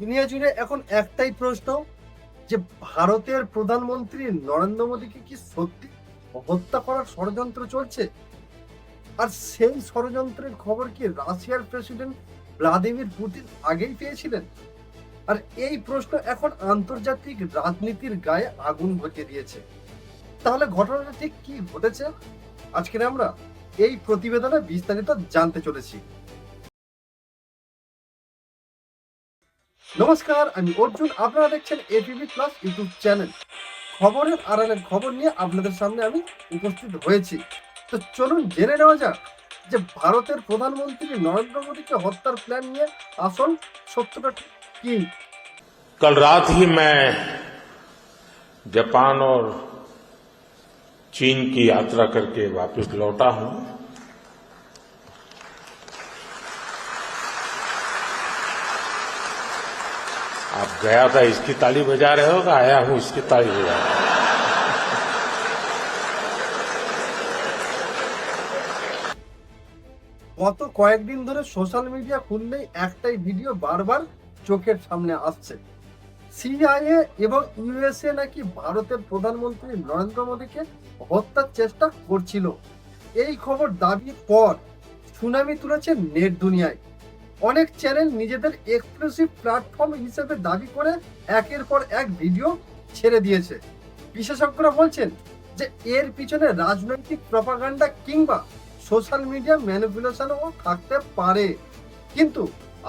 দুনিয়া জুড়ে এখন একটাই প্রশ্ন, যে ভারতের প্রধানমন্ত্রী নরেন্দ্র মোদীকে কি সত্যি হত্যা করার ষড়যন্ত্র চলছে? আর সেই ষড়যন্ত্রের খবর কি রাশিয়ার প্রেসিডেন্ট ভ্লাদিমির পুতিন আগেই পেয়েছিলেন? আর এই প্রশ্ন এখন আন্তর্জাতিক রাজনীতির গায়ে আগুন ভরিয়ে দিয়েছে। তাহলে ঘটনাটা ঠিক কি ঘটেছে? আজকে আমরা এই প্রতিবেদনে বিস্তারিত জানতে চলেছি। নমস্কার আমি অর্জুন আপনারা দেখছেন এপিবি প্লাস ইউটিউব চ্যানেল খবরের আড়ালের খবর নিয়ে আপনাদের সামনে আমি উপস্থিত হয়েছি তো চলুন জেনে নেওয়া যাক যে ভারতের প্রধানমন্ত্রী নরেন্দ্র মোদীকে হত্যার প্ল্যান নিয়ে আসল সত্যটা ঠিক কি कल रात ही मैं जापान और चीन की यात्रा करके वापस लौटा हूं आप गया था इसकी ताली बजा रहे हो कि आया हूं इसकी ताली बजा रहे हो গত কয়েকদিন ধরে সোশ্যাল মিডিয়া খুললেই একটাই ভিডিও বারবার চোখের সামনে আসছে সিআইএ এবং ইউএসএ নাকি ভারতের প্রধানমন্ত্রী নরেন্দ্র মোদীকে হত্যার চেষ্টা করছিল এই খবর দাবির পর সুনামি তুলেছে নেট দুনিয়ায় অনেক চ্যানেল নিজেদের এক্সক্লুসিভ প্ল্যাটফর্ম হিসেবে দাবি করে একের পর এক ভিডিও ছেড়ে দিয়েছে। বিশেষজ্ঞরা বলছেন যে, এর পিছনে রাজনৈতিক প্রপাগান্ডা কিংবা সোশ্যাল মিডিয়া ম্যানিপুলেশনও থাকতে পারে। কিন্তু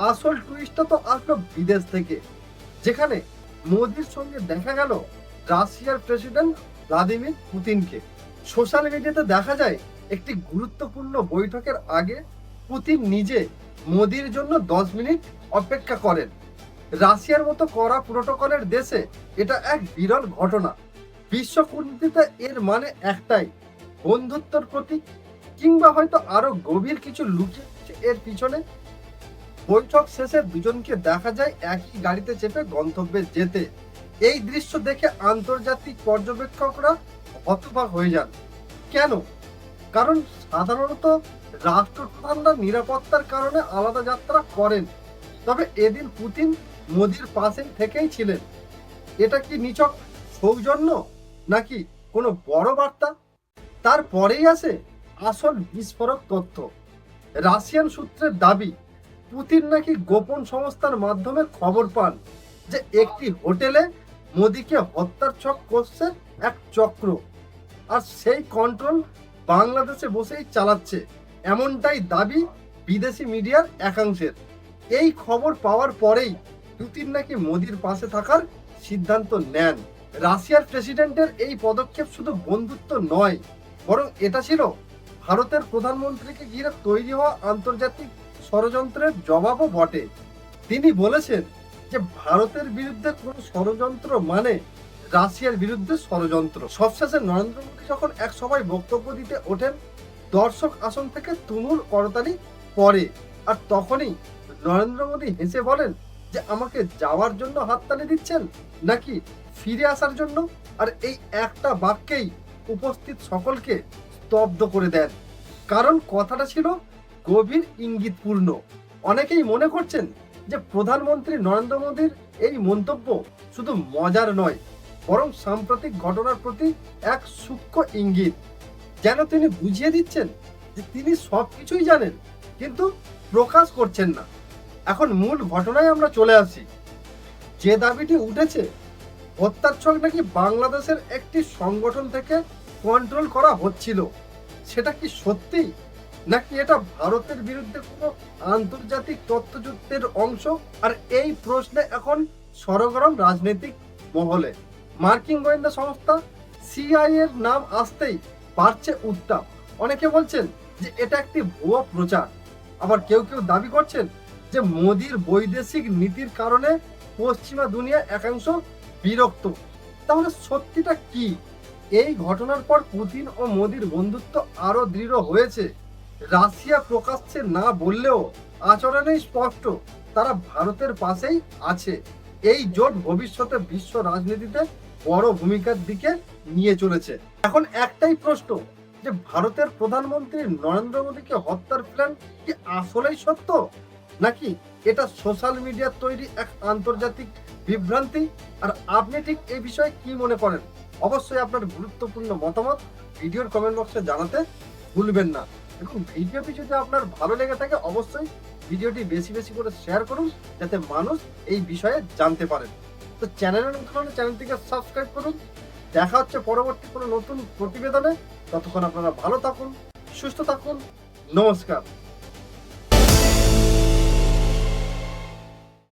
আসল টুইস্টটা তো আসলো বিদেশ থেকে, যেখানে মোদির সঙ্গে দেখা গেল রাশিয়ার প্রেসিডেন্ট ভ্লাদিমির পুতিনকে সোশ্যাল মিডিয়াতে দেখা যায়, একটি গুরুত্বপূর্ণ বৈঠকের আগে পুতিন নিজে মোদির জন্য দশ মিনিট অপেক্ষা করেন। রাশিয়ার মতো কড়া প্রোটোকলের দেশে এটা এক বিরল ঘটনা। বিশ্ব কূটনীতিতে এর মানে একটাই, বন্ধুত্বর প্রতীক কিংবা হয়তো আরও গভীর কিছু লুকিয়ে এর পিছনে। বৈঠক শেষে দুজনকে দেখা যায় একই গাড়িতে চেপে গন্তব্যে যেতে। এই দৃশ্য দেখে আন্তর্জাতিক পর্যবেক্ষকরা হতবাক হয়ে যান। কেন? কারণ সাধারণত রাষ্ট্রপ্রধানরা নিরাপত্তার কারণে আলাদা যাত্রা করেন। তবে এদিন পুতিন মোদির পাশে থেকেই ছিলেন। এটা কি নিছক সৌজন্য নাকি কোনো বড় বার্তা? তারপরেই আসে আসল বিস্ফোরক তথ্য। রাশিয়ান সূত্রের দাবি, পুতিন নাকি গোপন সংস্থার মাধ্যমে খবর পান যে একটি হোটেলে মোদিকে হত্যার ছক করছে এক চক্র। আর সেই কন্ট্রোল বাংলাদেশে বসেই চালাচ্ছে এমনটাই দাবি বিদেশি মিডিয়ার একাংশের। এই খবর পাওয়ার পরেই পুতিন নাকি মোদির পাশে থাকার সিদ্ধান্ত নেন। রাশিয়ার প্রেসিডেন্টের এই পদক্ষেপ শুধু বন্ধুত্ব নয়, বরং এটা ছিল ভারতের প্রধানমন্ত্রীকে ঘিরে তৈরি হওয়া আন্তর্জাতিক ষড়যন্ত্রের জবাবও বটে। তিনি বলেছেন যে, ভারতের বিরুদ্ধে কোনো ষড়যন্ত্র মানে রাশিয়ার বিরুদ্ধে ষড়যন্ত্র। সবশেষে নরেন্দ্র মোদী যখন এক সভায় বক্তব্য দিতে ওঠেন, দর্শক আসন থেকে তুমুল করতালি পরে আর তখনই নরেন্দ্র মোদী হেসে বলেন যে, আমাকে যাওয়ার জন্য হাততালি দিচ্ছেন নাকি ফিরে আসার জন্য? আর এই একটা বাক্যেই উপস্থিত সকলকে স্তব্ধ করে দেন। কারণ কথাটা ছিল গভীর ইঙ্গিতপূর্ণ। অনেকেই মনে করছেন যে, প্রধানমন্ত্রী নরেন্দ্র মোদীর এই মন্তব্য শুধু মজার নয় বরং সাম্প্রতিক ঘটনার প্রতি এক সূক্ষ্ম ইঙ্গিত। যেন তিনি বুঝিয়ে দিচ্ছেন যে তিনি সব কিছুই জানেন, কিন্তু প্রকাশ করছেন না। এখন মূল ঘটনায় আমরা চলে আসি। যে দাবিটি উঠেছে হত্যার ছক নাকি বাংলাদেশের একটি সংগঠন থেকে কন্ট্রোল করা হচ্ছিল, সেটা কি সত্যি? নাকি এটা ভারতের বিরুদ্ধে কোনো আন্তর্জাতিক তথ্যযুদ্ধের অংশ? আর এই প্রশ্নে এখন সরগরম রাজনৈতিক মহলে। মার্কিন গোয়েন্দা সংস্থা সিআই এর নাম আসতেই বাড়ছে উত্তাপ। অনেকে বলছেন যে এটা একটি ভুয়ো প্রচার। আবার কেউ কেউ দাবি করছেন যে মোদির বৈদেশিক নীতির কারণে পশ্চিমা দুনিয়া একাংশ বিরক্ত। তাহলে সত্যিটা কি? এই ঘটনার পর পুতিন ও মোদির বন্ধুত্ব আরও দৃঢ় হয়েছে। রাশিয়া প্রকাশ্যে না বললেও আচরণেই স্পষ্ট, তারা ভারতের পাশেই আছে। এই জোট ভবিষ্যতে বিশ্ব রাজনীতিতে বড় ভূমিকার দিকে নিয়ে চলেছে। এখন একটাই প্রশ্ন, যে ভারতের প্রধানমন্ত্রী নরেন্দ্র মোদীকে হত্যার প্ল্যান কি আসলেই সত্য? নাকি এটা সোশ্যাল মিডিয়ার তৈরি এক আন্তর্জাতিক বিভ্রান্তি? আর আপনি ঠিক এই বিষয়ে কি মনে করেন? অবশ্যই আপনার গুরুত্বপূর্ণ মতামত ভিডিওর কমেন্ট বক্সে জানাতে ভুলবেন না। এবং ভিডিওটি যদি আপনার ভালো লেগে থাকে, অবশ্যই ভিডিওটি বেশি বেশি করে শেয়ার করুন, যাতে মানুষ এই বিষয়ে জানতে পারেন। তো চ্যানেলের হলে চ্যানেলটিকে সাবস্ক্রাইব করুন। দেখা হচ্ছে পরবর্তী কোনো নতুন প্রতিবেদনে। ততক্ষণ আপনারা ভালো থাকুন, সুস্থ থাকুন। নমস্কার।